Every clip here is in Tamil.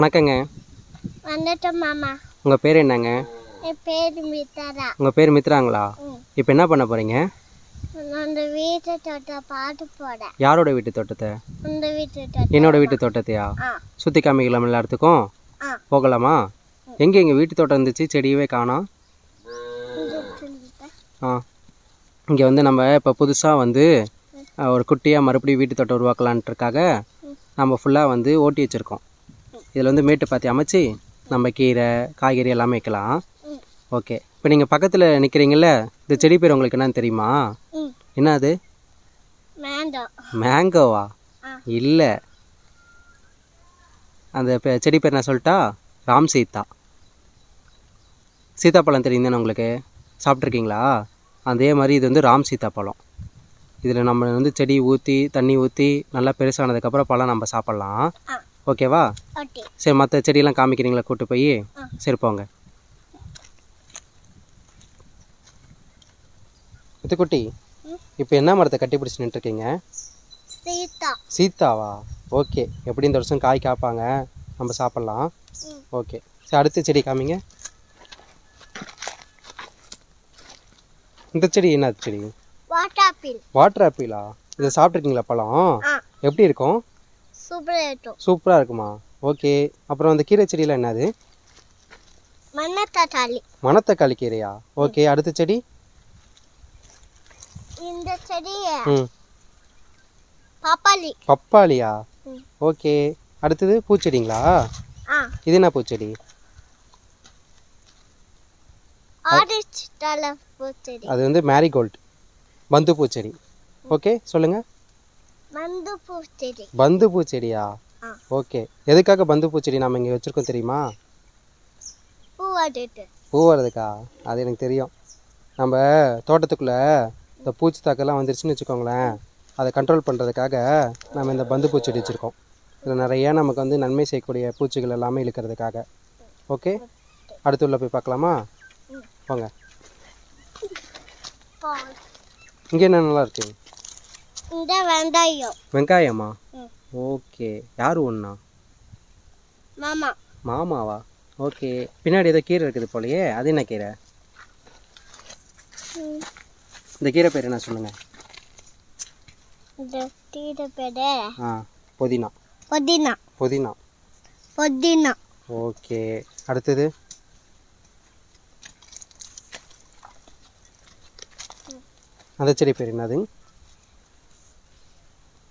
வணக்கங்க. வந்துட்டோம் மாமா. உங்கள் பேர் என்னங்க? என் பேர் மித்தரா உங்கள் பேர் மித்ராங்களா. இப்போ என்ன பண்ண போகிறீங்க அந்த வீட்டு தோட்ட பாட்டு போட யாரோட வீட்டு தோட்டத்தை? அந்த வீட்டு தோட்டம் என்னோட வீட்டு தோட்டத்தையா? சுற்றி காமிக்கலாம் எல்லா இடத்துக்கும் ஆ. போகலாமா? எங்கே எங்கள் வீட்டு தோட்டம் இருந்துச்சு? செடியவே காணோம் இந்த. ஆ. இங்கே வந்து நம்ம இப்போ புதுசாக வந்து ஒரு குட்டியாக மறுபடியும் வீட்டு தோட்டம் உருவாக்கலான்ட்டுருக்காக நம்ம ஃபுல்லாக வந்து ஓட்டி வச்சுருக்கோம். இதில் வந்து மேட்டு பாத்தி அமைச்சு நம்ம கீரை காய்கறி எல்லாமே வைக்கலாம். ஓகே. இப்போ நீங்கள் பக்கத்தில் நிற்கிறீங்கள இந்த செடி பேர் உங்களுக்கு என்னன்னு தெரியுமா? என்ன அது மேங்கோவா. இல்லை. அந்த செடி பேர் நான் சொல்லிட்டா? ராம் சீதா. சீதாப்பழம் தெரியும் தானே உங்களுக்கு? சாப்பிட்ருக்கீங்களா அதே மாதிரி இது வந்து ராம் சீதாப்பழம். இதில் நம்ம வந்து செடி ஊற்றி தண்ணி ஊற்றி நல்லா பெருசானதுக்கப்புறம் பழம் நம்ம சாப்பிட்லாம். ஓகேவா? ஓகே. சரி மற்ற செடியெல்லாம் காமிக்கிறீங்களா? கூட்டு போய். சரி போங்க. குட்டி ம். இப்போ என்ன மரத்தை கட்டி பிடிச்சி நின்றுருக்கீங்க? சீதா சீதாவா ஓகே. எப்படி இந்த வருஷம் காய் காப்பாங்க? நம்ம சாப்பிட்லாம். ஓகே. சரி அடுத்த செடி காமிங்க. இந்த செடி என்ன செடி? வாட்டாப்பில் வாட்டர் ஆப்பிளா இதை சாப்பிட்ருக்கீங்களா பழம்? எப்படி இருக்கும்? சூப்பராக இருக்கும். சூப்பராக இருக்குமா? ஓகே. அப்புறம் அந்த கீரை செடியில் என்னது? மண்ணத்தக்காளி. மணத்தக்காளி கீரையா? ஓகே. அடுத்த செடி? இந்த செடி ம். பப்பாளி. பப்பாளியா? ஓகே. அடுத்தது பூச்செடிங்களா? இது என்ன பூச்செடி? அது வந்து மேரிகோல்டு பந்து பூச்செடி ஓகே. சொல்லுங்கள் மந்து பூச்செடி பந்து பூச்செடியா ஓகே. எதுக்காக பந்து பூச்செடி நாம் இங்கே வச்சுருக்கோம் தெரியுமா? பூ வர்றதுக்கா அது எனக்கு தெரியும். நம்ம தோட்டத்துக்குள்ளே இந்த பூச்சி தாக்கெல்லாம் வந்துருச்சுன்னு வச்சுக்கோங்களேன். அதை கண்ட்ரோல் பண்ணுறதுக்காக நம்ம இந்த பந்து பூச்செடி வச்சுருக்கோம். இதில் நிறைய நமக்கு வந்து நன்மை செய்யக்கூடிய பூச்சிகள் எல்லாமே இழுக்கிறதுக்காக ஓகே? அடுத்து உள்ள போய் பார்க்கலாமா? போங்க. இங்கே என்ன நல்லா இருக்கு? இந்த வெங்காயம்? வெங்காயமா ஓகே. யார் ஒன்றா மாமா. மாமாவா? ஓகே. பின்னாடி ஏதோ கீரை இருக்குது போலயே. அது என்ன கீரை. இந்த கீரை பேர் என்ன சொல்லுங்கள் இந்த தீர பேரு ஆ புதினா. புதினா. புதினா. புதினா. ஓகே. அடுத்தது? அந்த செடி பேர் என்னது?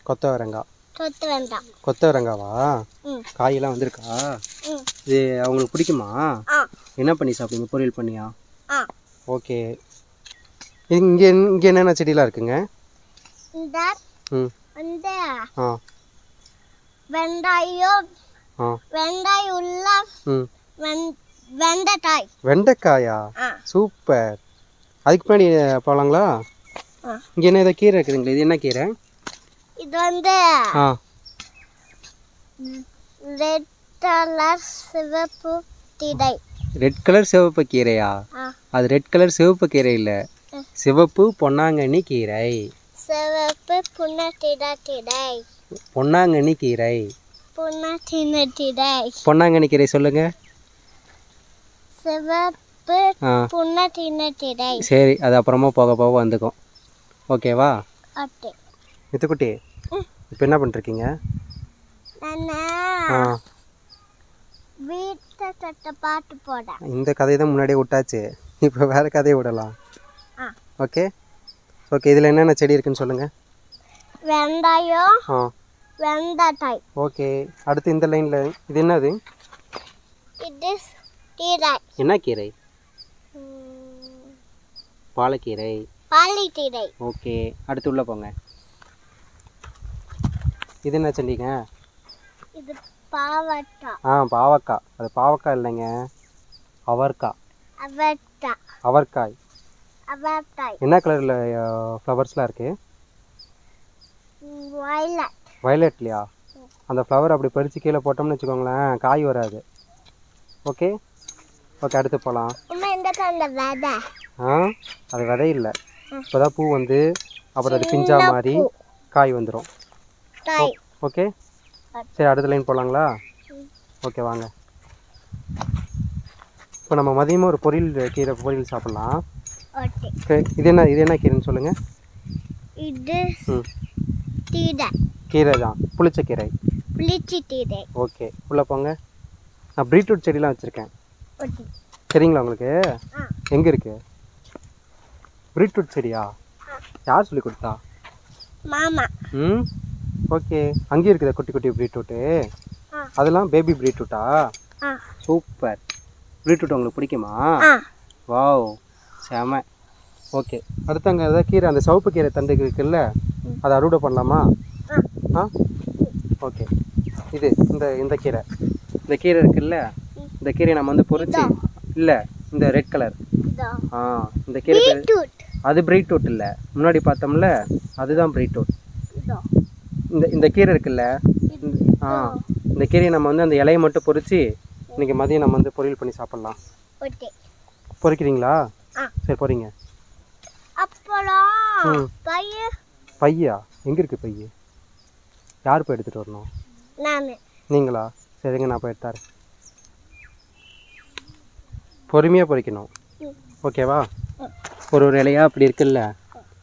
கொத்தவரங்காய் வேண்டாம் கொத்தவரங்காவா? காயெல்லாம் வந்திருக்கா? இது அவங்களுக்கு பிடிக்குமா? என்ன பண்ணி சாப்பிடுங்க பொரியல் பண்ணியா? ஆ. ஓகே. இங்கே இங்கே என்னென்ன செடியெலாம் இருக்குங்க? இந்த வெங்காயம் வெங்காயம் உள்ள வெண்டைக்காய். வெண்டைக்காயா? சூப்பர். அதுக்கு பின்னாடி போகலாங்களா இங்கே என்ன ஏதோ கீரை இருக்குதுங்களா இது என்ன கீரை? இது வந்து ரெட் கலர் சிவப்பு திடை ரெட் கலர் சிவப்பு கீரையா? அது ரெட் கலர் சிவப்பு கீரை இல்லை. சிவப்பு பொன்னாங்கண்ணி கீரை. சிவப்பு திடை திடை பொன்னாங்கண்ணி கீரை. பொன்னாங்கண்ணி கீரை சொல்லுங்க. சிவப்பு திடை சரி அது அப்புறமா போக போக வந்துக்கும். ஓகேவா? ஓகே. மித்துக்குட்டி. இப்போ என்ன பண்ணிருக்கீங்க? பாட்டு போட. இந்த கதையை தான் முன்னாடியே விட்டாச்சு. இப்போ வேற கதையை விடலாம். ஓகே? ஓகே இதில் என்னென்ன செடி இருக்குன்னு சொல்லுங்கள் வெங்காயம் ஆ. வெங்காய் ஓகே அடுத்து இந்த லைனில் இது என்னது? இது திடை என்ன கீரை? பாலக்கீரை. பாலி திடை ஓகே அடுத்து உள்ளே போங்க. இது என்ன செடிங்க இது பாவட்டா ஆ பாவக்காய் அது பாவக்காய் இல்லைங்க. அவர்க்காய் அவட்டா அவர்க்காய். அவட்டாய் என்ன கலரில் ஃப்ளவர்ஸ்லாம் இருக்குது வயலட். வயலட்லையா? அந்த ஃப்ளவர் அப்படி பறித்து கீழே போட்டோம்னு வச்சுக்கோங்களேன் காய் வராது. ஓகே? ஓகே அடுத்து போகலாம் ஆ அது விதை இல்லை. இப்போ தான் பூ வந்து அப்புறம் அது பிஞ்சா மாதிரி காய் வந்துடும் ஓகே சரி அடுத்த லைன் போகலாங்களா ஓகே வாங்க. இப்போ நம்ம மதியமாக ஒரு பொரியல் கீரை பொரியல் சாப்பிட்லாம். இது என்ன இது என்ன கீரைன்னு சொல்லுங்கள் இது தீடை கீரை. தான் புளிச்ச கீரை. புளிச்சி தீடை ஓகே உள்ளே போங்க. நான் பீட்ரூட் செடிலாம் வச்சுருக்கேன். சரிங்களா உங்களுக்கு? எங்கே இருக்கு? பீட்ரூட் செடியா? யார் சொல்லி கொடுத்தா? மாமா. ம்? ஓகே. அங்கேயும் இருக்குதா குட்டி குட்டி பீட்ரூட்டு. அதெல்லாம் பேபி பீட்ரூட்டா? சூப்பர். பீட்ரூட் உங்களுக்கு பிடிக்குமா? வாவ். செம. ஓகே. அடுத்து அங்கே ஏதாவது கீரை அந்த சிவப்பு கீரை தண்டு இருக்குல்ல அதை அறுவடை பண்ணலாமா? ஆ. ஓகே. இது இந்த இந்த கீரை. இந்த கீரை இருக்குல்ல இந்த கீரையை நம்ம வந்து பொரிச்சு இல்லை இந்த ரெட் கலர் ஆ இந்த கீரை அது பீட்ரூட் இல்லை. முன்னாடி பார்த்தோம்ல அதுதான் பீட்ரூட். இதோ இந்த இந்த கீரை இருக்குல்ல? இந்த- ஆ இந்த கீரையை நம்ம வந்து அந்த இலையை மட்டும் பொரிச்சு இன்னைக்கு மதியம் நம்ம வந்து பொரியல் பண்ணி சாப்பிட்லாம். ஆ. சரி. பையன் பையா? எங்கே இருக்குது பைய? யார் போய் எடுத்துகிட்டு வரணும்? நீங்களா? சரிங்க நான் போய் எடுத்தாரு பொறுமையாக பொரிக்கணும் ம். ஓகேவா? ஒரு ஒரு இலையா இப்படி இருக்குல்ல?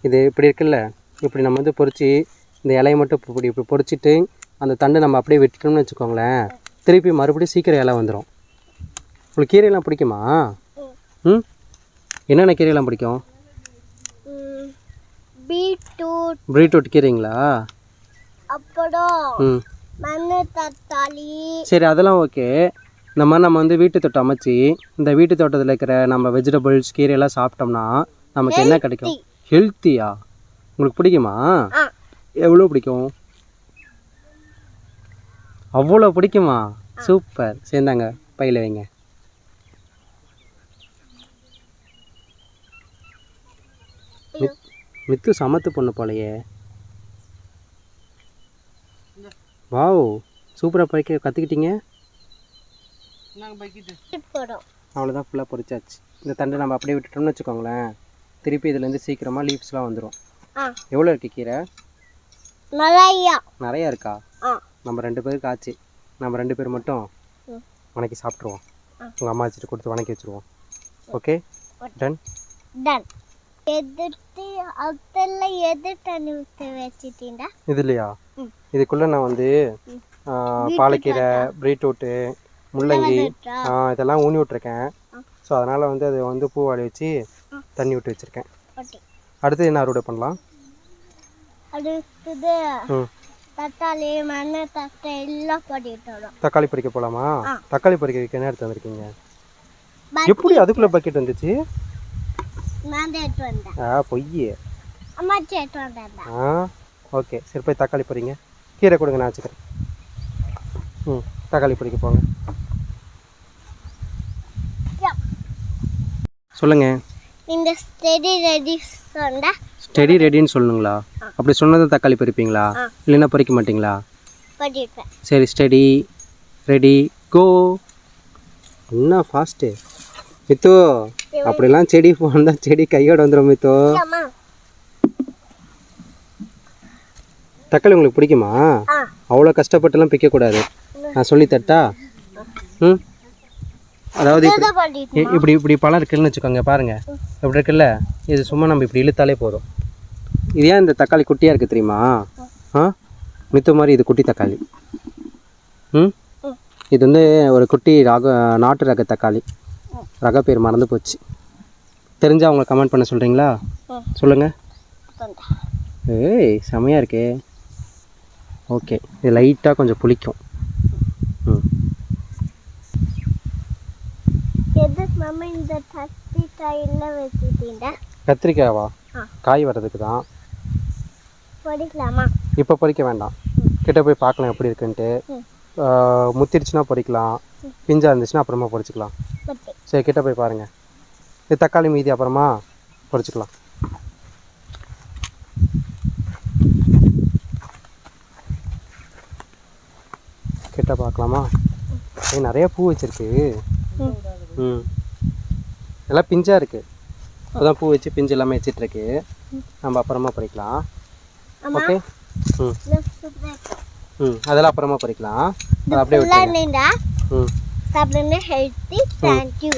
இது இப்படி இருக்குல்ல? இப்படி நம்ம வந்து பொரிச்சு இந்த இலையை மட்டும் இப்படி இப்படி பொரிச்சிட்டு அந்த தண்டை நம்ம அப்படியே விட்டுட்டோம்னு வச்சுக்கோங்களேன் திருப்பி மறுபடியும் சீக்கிரம் இலை வந்துடும் உங்களுக்கு கீரையெல்லாம் பிடிக்குமா? ம். என்னென்ன கீரையெல்லாம் பிடிக்கும்? பீட்ரூட். பீட்ரூட் கீரைங்களா? அப்புறம் தக்காளி. சரி அதெல்லாம் ஓகே. இந்த மாதிரி நம்ம வந்து வீட்டு தோட்டம் அமைச்சு இந்த வீட்டு தோட்டத்தில் இருக்கிற நம்ம வெஜிடபிள்ஸ் கீரையெல்லாம் சாப்பிட்டோம்னா நமக்கு என்ன கிடைக்கும்? ஹெல்த்தியா உங்களுக்கு பிடிக்குமா? எவ்வளோ பிடிக்கும்? அவ்வளோ பிடிக்குமா? சூப்பர். சேர்ந்தாங்க. பையில வைங்க. மித்- மித்து சமத்து பொண்ணு போலையே. வாவ். சூப்பராக பறிக்க கற்றுக்கிட்டீங்க அவ்வளோதான் ஃபுல்லாக பொரிச்சாச்சு இந்த தண்டை நம்ம அப்படியே விட்டுட்டோம்னு வச்சுக்கோங்களேன். திருப்பி இதுலேருந்து சீக்கிரமாக லீவ்ஸ்லாம் வந்துடும் எவ்வளோ இருக்கு கீரை? நிறையா நிறையா இருக்கா? நம்ம ரெண்டு பேருக்கு ஆச்சு. நம்ம ரெண்டு பேர் மட்டும். வணக்கி சாப்பிட்ருவோம். உங்கள் அம்மா வச்சுட்டு கொடுத்து வணக்கி வச்சுருவோம். ஓகே? டன் டன் எதிர்த்து அதெல்லாம் எது தண்ணி ஊற்றி வச்சுட்டீங்க இது இல்லையா. இதுக்குள்ளே நான் வந்து பாலக்கீரை பீட்ரூட்டு முள்ளங்கி இதெல்லாம் ஊனி விட்ருக்கேன். ஸோ அதனால் வந்து அதை வந்து பூவாடி வச்சு. தண்ணி விட்டு வச்சுருக்கேன். அடுத்து என்ன அறுவடை பண்ணலாம்? அடுத்தது தக்காளி மண்ணு தட்டை எல்லாம் வரும் தக்காளி பறிக்க போகலாமா ஆ. தக்காளி பறிக்கிறதுக்கு என்ன எடுத்து வந்திருக்கீங்க? பட் எப்படி அதுக்குள்ளே பக்கெட் வந்துச்சு? நான் எடுத்து வந்தேன். ஆ பொய் அம்மாச்சி எடுத்து வந்தேன் ஆ ஓகே. சரி போய் தக்காளி பறிங்க. கீரை கொடுங்க நான் வச்சுக்கிறேன். ம் தக்காளி பறிக்க போங்க. சொல்லுங்கள் இந்த ஸ்டெடி ரெடி சொன்னா ஸ்டெடி ரெடின்னு சொல்லணுங்களா அப்படி சொன்னதை தக்காளி பறிப்பீங்களா. இல்லைன்னா பறிக்க மாட்டீங்களா? சரி ஸ்டெடி ரெடி கோ என்ன ஃபாஸ்ட்டு மித்து அப்படிலாம் செடி போனால் செடி கையோட வந்துடும் மித்து. தக்காளி உங்களுக்கு பிடிக்குமா? அவ்வளோ கஷ்டப்பட்டுலாம் பிக்கக்கூடாது. நான் சொல்லி தட்டா ம்? அதாவது இப்படி இப்படி இப்படி பழம் இருக்குன்னு வச்சுக்கோங்க பாருங்க. இப்படி இருக்குல்ல? இது சும்மா நம்ம இப்படி இழுத்தாலே போதும். இது ஏன் இந்த தக்காளி குட்டியாக இருக்குது தெரியுமா? ஆ? மித்த மாதிரி இது குட்டி தக்காளி. ம். இது வந்து ஒரு குட்டி ரக நாட்டு ரக தக்காளி. ரக பேர் மறந்து போச்சு. தெரிஞ்சா அவங்க கமெண்ட் பண்ண சொல்கிறீங்களா. சொல்லுங்கள் ஏய் செமையாக இருக்கே. ஓகே இது லைட்டாக கொஞ்சம் புளிக்கும். ம். கத்திரிக்காவா. காய் வர்றதுக்கு தான். இப்போ பறிக்க வேண்டாம். கிட்ட போய் பார்க்கலாம் எப்படி இருக்குன்ட்டு. முத்திருச்சுன்னா பறிக்கலாம். பிஞ்சா இருந்துச்சுன்னா அப்புறமா பறிச்சுக்கலாம். சரி கிட்ட போய் பாருங்கள் இது தக்காளி மீதி அப்புறமா பறிச்சுக்கலாம். கிட்ட பார்க்கலாமா? ஏய் நிறைய பூ வச்சிருக்கு. ம். எல்லாம் பிஞ்சாக இருக்குது அதான் பூ வச்சு பிஞ்சு எல்லாமே வச்சிட்ருக்கு. நம்ம அப்புறமா பறிக்கலாம். ஓகே ம். ம் அதெல்லாம் அப்புறமா பறிக்கலாம். அப்படியே விட்டுருங்க. ம். சாப்பிடுங்க ஹெல்த்தி தேங்க்யூ